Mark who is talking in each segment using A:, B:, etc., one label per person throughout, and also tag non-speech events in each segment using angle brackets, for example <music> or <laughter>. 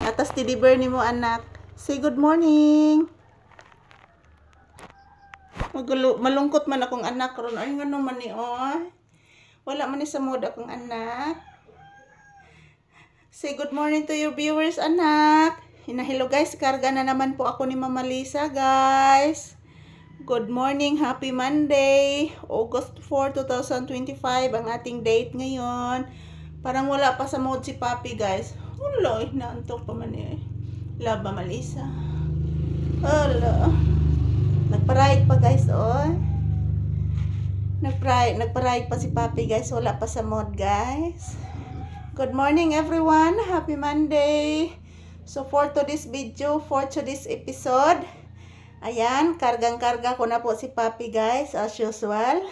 A: Atas deliver ni mo anak. Say good morning. Magulo, malungkot man akong anak ron. Ay nga naman ni oy. Wala man ni sa mood akong anak. Say good morning to your viewers, anak. Hinahilo guys, karga na naman po ako ni Mama Lisa, guys. Good morning, happy Monday, August 4, 2025, ang ating date ngayon. Parang wala pa sa mood si Papi, guys. Eh, naantok pa man eh. Laba Malisa. Wala. Nagparayit pa, guys, oh. Nagparayit, nagparayit pa si Papi, guys. Wala pa sa mood, guys. Good morning, everyone. Happy Monday. So, for today's video, for today's episode, ayan, kargang-karga ko na po si Papi, guys, as usual.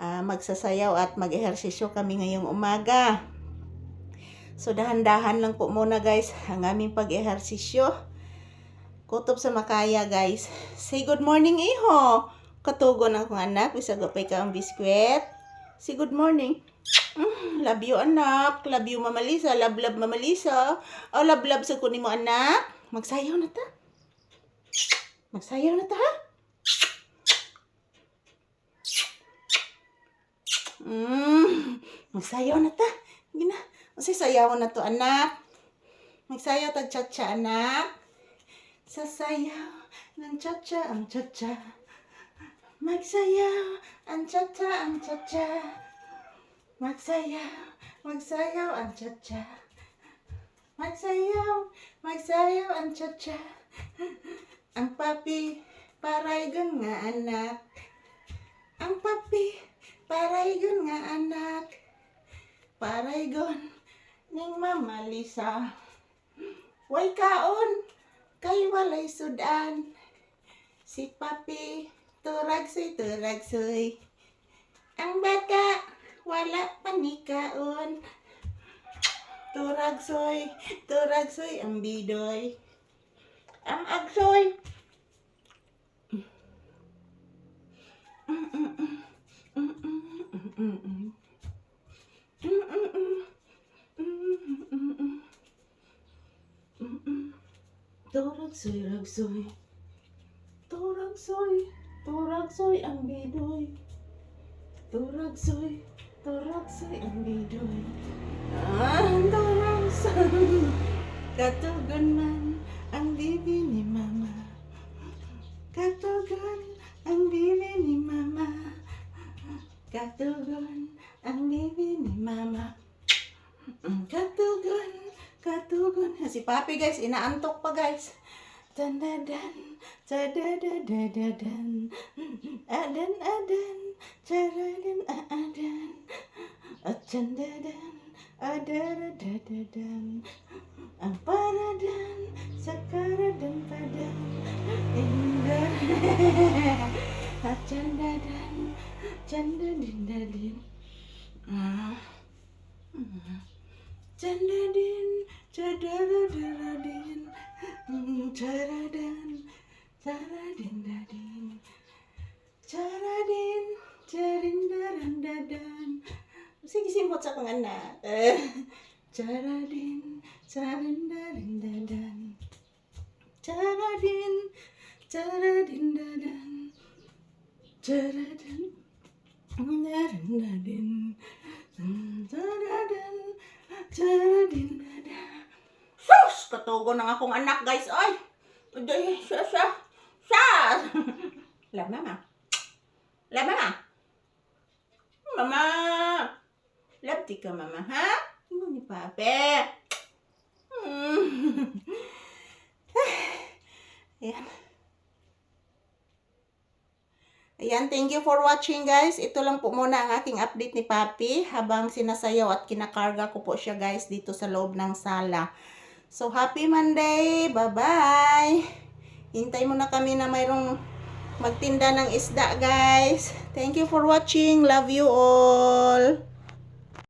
A: Ah, magsasayaw at mag-ehersisyo kami ngayong umaga. So, dahan-dahan lang po muna, guys, ang aming pag-ehersisyo. Kutob sa makaya, guys. Say good morning, iho. Katugon akong anak. Bisag pa ka ang biskwit. Say good morning. Mm, love you, anak. Love you, Mama Lisa. Love, love, Mama Lisa. Oh, love, love sa kunin mo, anak. Magsayaw na ta. Magsayaw na ta, ha? Mm, magsayaw na ta. Gina. Kasi sayaw na to, anak. Magsayaw ta, cha-cha, anak. Sasayaw ng cha-cha, ang cha-cha. Magsayaw, ang cha-cha, ang cha-cha. Magsayaw, magsayaw ang cha-cha. Magsayaw, magsayaw ang cha-cha. Ang papi, paraygon nga anak. Ang papi, paraygon nga anak. Paraygon, ning Mama Lisa. Way kaon, kay walay sudan. Si papi, turagsoy, turagsoy. Ang bata, wala panikaon. Turagsoy, turagsoy ang bidoy. Ang agsoy. Turagsoy, ragsoy. Turagsoy, turagsoy ang bidoy. Turagsoy, turagsoy ang bidoy. Ah, turagsoy. Katugon man ang bibi ni mama. Katugon ang bibi ni mama. Katugon ang bibi ni mama. Mm, Katugon, katugon. Papi guys, inaantok pa guys. Dan dan dan, dan adan adan, caradan adan, adan dadan, adadadadadan, ang paradan, sakaradan padan, indah, adan dadan, candadin dadin, ah, candadin, cadadadadadin, caradan, caradin dadin, caradin, carin daran dadan. Simot sa kong anak. Caradin, carin darin dadan. Caradin, caradin dadan. Caradin, darin dadin. Caradin. Sus! Katugo ng akong anak, guys. Ay! Uday, siya, siya. Siya! <laughs> Love, mama. Love, mama. Mama! Love di mama, ha? Ano ni Pape? Hmm. <laughs> Ayan. Ayan, thank you for watching guys. Ito lang po muna ang aking update ni Papi habang sinasayaw at kinakarga ko po siya guys dito sa loob ng sala. So, happy Monday! Bye-bye! Hintay mo na kami na mayroong magtinda ng isda guys. Thank you for watching. Love you all!